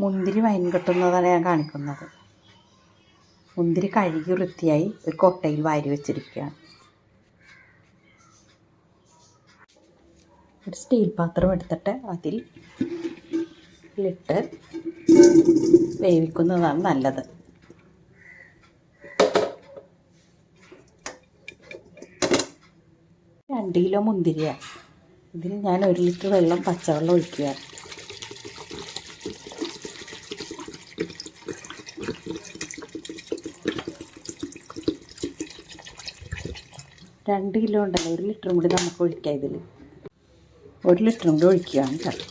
മുന്തിരി വൈൻ കെട്ടുന്നതാണ് ഞാൻ കാണിക്കുന്നത്. മുന്തിരി കഴുകി വൃത്തിയായി ഒരു കൊട്ടയിൽ വാരി വെച്ചിരിക്കുകയാണ്. ഒരു സ്റ്റീൽ പാത്രം എടുത്തിട്ട് അതിൽ ഇട്ട് വേവിക്കുന്നതാണ് നല്ലത്. രണ്ട് കിലോ മുന്തിരിയാണ്. ഇതിൽ ഞാൻ ഒരു ലിറ്റർ വെള്ളം പച്ചവെള്ളം ഒഴിക്കുകയാണ്. രണ്ട് കിലോ ഉണ്ടല്ലോ ഒരു ലിറ്ററും കൂടി നമുക്ക് ഒഴിക്കാം ഇതിൽ ഒരു ലിറ്ററും കൂടി ഒഴിക്കുകയാണ് കേട്ടോ.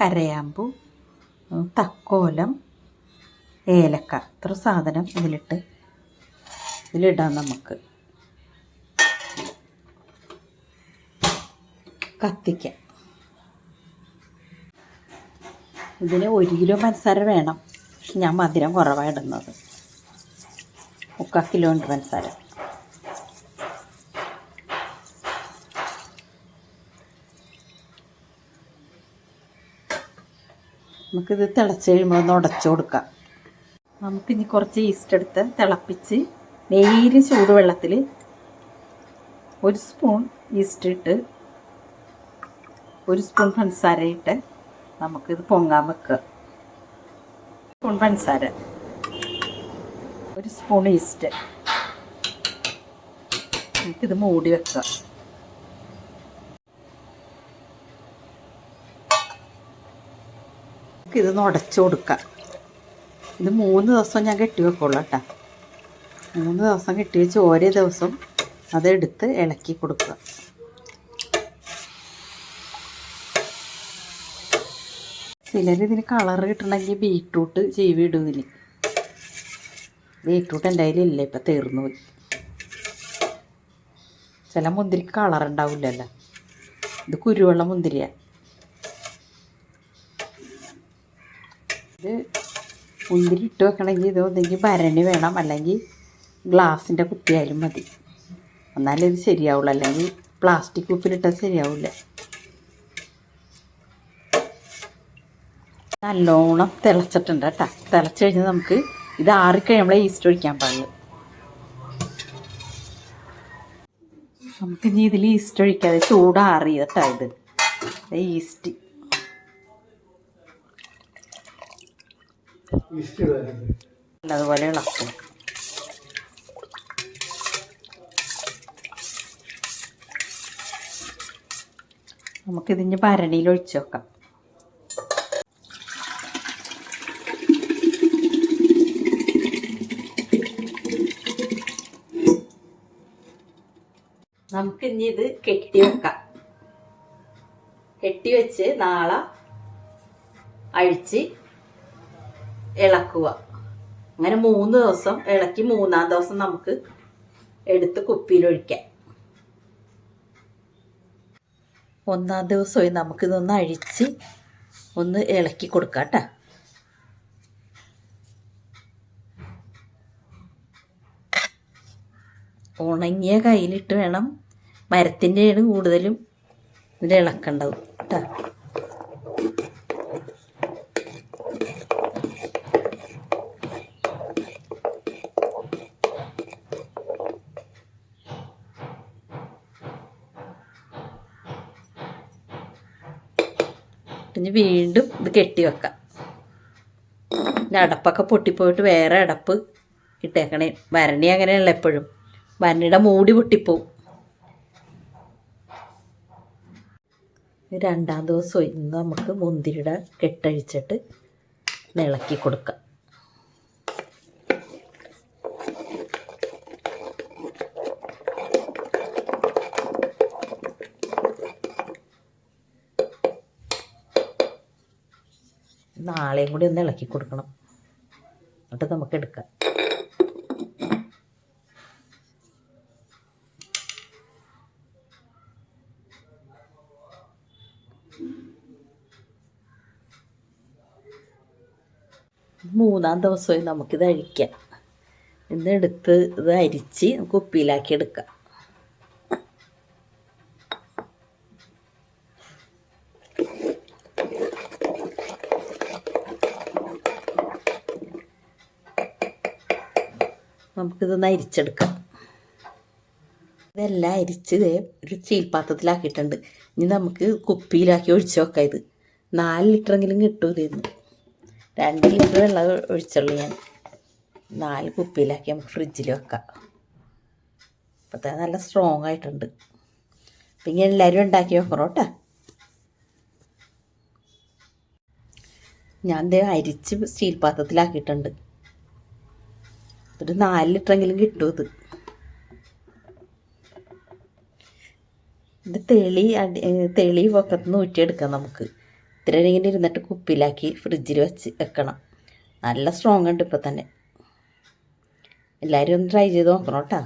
കരയാമ്പു തക്കോലം ഏലക്ക ഇത്ര സാധനം ഇതിലിട്ട് ഇതിലിടാം നമുക്ക്. കത്തിക്ക ഇതിന് ഒരു കിലോ പഞ്ചസാര വേണം. പക്ഷെ ഞാൻ മധുരം കുറവാണ് ഇടുന്നത്. മുക്കാൽ കിലോ ഉണ്ട് പഞ്ചസാര. നമുക്കിത് തിളച്ച് കഴിയുമ്പോൾ ഒന്ന് ഉടച്ചു കൊടുക്കാം. നമുക്കിനി കുറച്ച് ഈസ്റ്റ് എടുത്ത് തിളപ്പിച്ച് നേരിയ ചൂടുവെള്ളത്തിൽ ഒരു സ്പൂൺ ഈസ്റ്റ് ഇട്ട് ഒരു സ്പൂൺ പഞ്ചസാര ഇട്ട് നമുക്കിത് പൊങ്ങാൻ വെക്കുക. സ്പൂൺ പഞ്ചസാര. ഒരു സ്പൂൺ ഈസ്റ്റ് നമുക്കിത് മൂടി വെക്കുക. നമുക്കിത് നുടച്ചു കൊടുക്കാം ഇത് മൂന്ന് ദിവസം ഞാൻ കെട്ടി വെക്കുള്ളൂ കേട്ടോ. മൂന്ന് ദിവസം കെട്ടി വെച്ച് ഓരോ ദിവസം അതെടുത്ത് ഇളക്കി കൊടുക്കുക. ചിലർ ഇതിന് കളർ കിട്ടണമെങ്കിൽ ബീട്രൂട്ട് ചീവി ഇടും ഇതിന്. ബീട്രൂട്ട് എന്റെ കയ്യിലില്ല ഇപ്പം തീർന്നു പോയി. ചില മുന്തിരിക്ക് കളർ ഉണ്ടാവില്ലല്ലോ. ഇത് കുരുവെള്ള മുന്തിരിയാണ് ഇത് മുന്തിരി ഇട്ട് വെക്കണമെങ്കിൽ ഇത് ഒന്നെങ്കിൽ ഭരണി വേണം അല്ലെങ്കിൽ ഗ്ലാസിന്റെ കുപ്പിയായാലും മതി. എന്നാലേ ഇത് ശരിയാവുള്ളൂ അല്ലെങ്കിൽ പ്ലാസ്റ്റിക് കുപ്പിയിലിട്ടാൽ ശരിയാവില്ല. നല്ലോണം തിളച്ചിട്ടുണ്ട് കേട്ടോ. തിളച്ച് കഴിഞ്ഞ് നമുക്ക് ഇത് ആറിക്കഴിയുമ്പോൾ ഈസ്റ്റ് ഒഴിക്കാൻ പാടുള്ളൂ നമുക്കിനി ഇതിൽ ഈസ്റ്റ് ഒഴിക്കാതെ ചൂടാറി കേട്ടോ ഇത്. ഇത്. ഈസ്റ്റ് നല്ലതുപോലെ ഇളക്കും. നമുക്കിതിന് ഭരണിയിൽ ഒഴിച്ചു വെക്കാം. നമുക്കിനി ഇത് കെട്ടി വെക്കാം. കെട്ടി വെച്ച് നാളെ അഴിച്ച് ഇളക്കുക. അങ്ങനെ മൂന്ന് ദിവസം ഇളക്കി മൂന്നാം ദിവസം നമുക്ക് എടുത്ത് കുപ്പിയിലൊഴിക്കാം. ഒന്നാം ദിവസമായി നമുക്കിതൊന്ന് അഴിച്ച് ഒന്ന് ഇളക്കി കൊടുക്കാം കേട്ടോ. ഉണങ്ങിയ കയ്യിലിട്ട് വേണം മരത്തിന്റെയാണ് കൂടുതലും ഇതിന്റെ ഇളക്കേണ്ടത് കേട്ടോ വീണ്ടും ഇത് കെട്ടി വെക്കാം. പിന്നെ അടപ്പൊക്കെ പൊട്ടിപ്പോയിട്ട് വേറെ അടപ്പ് ഇട്ടേക്കണേ. ഭരണി അങ്ങനെയല്ല എപ്പോഴും. ഭരണിയുടെ മൂടി പൊട്ടിപ്പോവും. രണ്ടാം ദിവസം ഇന്ന് നമുക്ക് മുന്തിരിയുടെ കെട്ടഴിച്ചിട്ട് ഇളക്കി കൊടുക്കാം. നാളെയും കൂടി ഒന്ന് ഇളക്കി കൊടുക്കണം. എന്നിട്ട് നമുക്ക് എടുക്കാം. മൂന്നാം ദിവസമായി നമുക്കിത് അഴിക്കാം. എന്നെടുത്ത് ഇത് അരിച്ച് നമുക്ക് ഉപ്പിയിലാക്കി എടുക്കാം. നമുക്കിതൊന്ന് അരിച്ചെടുക്കാം. ഇതെല്ലാം അരിച്ച് ഒരു ചീൽപാത്രത്തിലാക്കിയിട്ടുണ്ട് പാത്രത്തിലാക്കിയിട്ടുണ്ട്. ഇനി നമുക്ക് കുപ്പിയിലാക്കി ഒഴിച്ച് വെക്കാം ഇത്. നാല് ലിറ്ററെങ്കിലും കിട്ടും ഇതിന്ന്. രണ്ട് ലിറ്റർ വെള്ളം ഒഴിച്ചുള്ളൂ ഞാൻ. നാല് കുപ്പിയിലാക്കി നമുക്ക് ഫ്രിഡ്ജിൽ വെക്കാം. ഇപ്പോഴത്തെ നല്ല സ്ട്രോങ് ആയിട്ടുണ്ട്. അപ്പം ഇങ്ങനെ എല്ലാവരും ഉണ്ടാക്കി വെക്കണം കേട്ടോ. ഞാൻ ദേ അരിച്ച് സ്റ്റീൽ പാത്രത്തിലാക്കിയിട്ടുണ്ട്. ഒരു നാല് ലിറ്ററെങ്കിലും കിട്ടും ഇത്. ഇത് തെളി തെളി പൊക്കത്ത് ഊറ്റിയെടുക്കാം നമുക്ക്. ഇത്ര ഇങ്ങനെ ഇരുന്നിട്ട് കുപ്പിയിലാക്കി ഫ്രിഡ്ജിൽ വെച്ച് വെക്കണം. നല്ല സ്ട്രോങ് ഉണ്ട് ഇപ്പം തന്നെ എല്ലാവരും ഒന്ന് ട്രൈ ചെയ്ത് നോക്കണം കേട്ടോ.